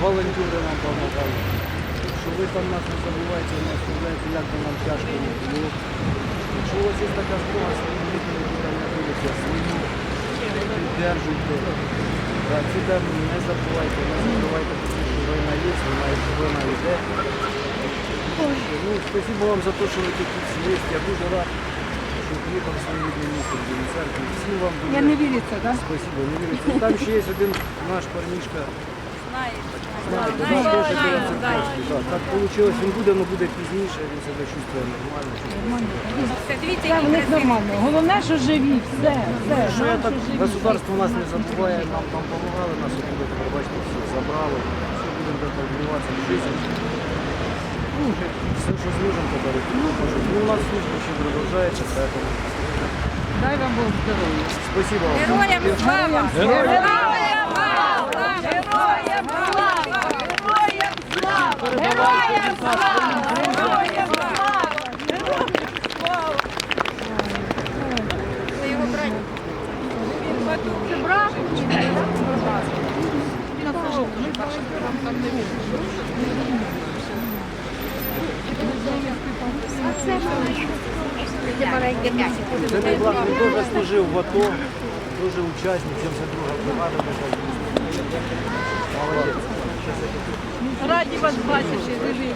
волонтери нам допомагали. Що ви там нас не забуваєте, не оставляєте як би нам тяжко не було. Якщо у вас є така змога, свідки, які там знаходяться, свою піддержуйте. Да, ці теми не забувайте, не забувайте, що війна є, вона вона йде. Ну, спасибо вам за те, що ви тут є. Я дуже рад, що приїхав своїм міністром до церкви. Всім вам дуже Я не віриться, так? Да? Спасибо, не віриться. Там ще є один наш парнішка. Так, вийшло. Він буде, але буде пізніше, він себе чувствує нормально. Все, дивіться, Це в них нормально. Головне, що живі, все, все. Що я так, государство нас не забуває, нам там допомагали, нас тепер бачите, всіх забрали. Все будемо життя. Ну, все, що зможемо тепер. Ну. Ну, у нас служба ще продовжується, поэтому Дай вам Бог здоров'я. спасибо вам. Героям слава! Героям Героям слава! Героям слава! Героям слава! Героям слава! Героям слава! Це його брат. Це брат? Це маленьке м'ясо. Це мій брат, він теж служив в АТО, теж учасник 72 бригада. Раді вас бачити, живі.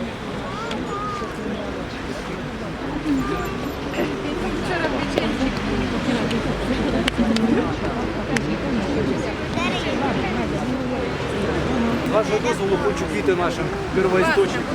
З вашого дозволу хочу квіти нашим первоісточникам.